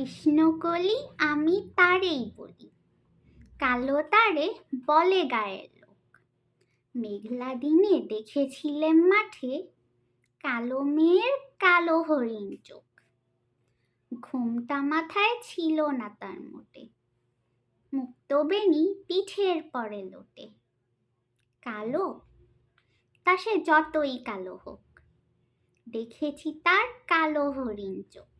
কৃষ্ণকলি আমি তারেই বলি। কালো তারে বলে গায়ের লোক। মেঘলা দিনে দেখেছিলেন মাঠে কালো মেয়ের কালো হরিণ চোখ। ঘুমটা মাথায় ছিল না তার মোটে। মুক্তবেণী পিঠের পরে লোটে। কালো? তা সে যতই কালো হোক। দেখেছি তার কালো হরিণ চোখ।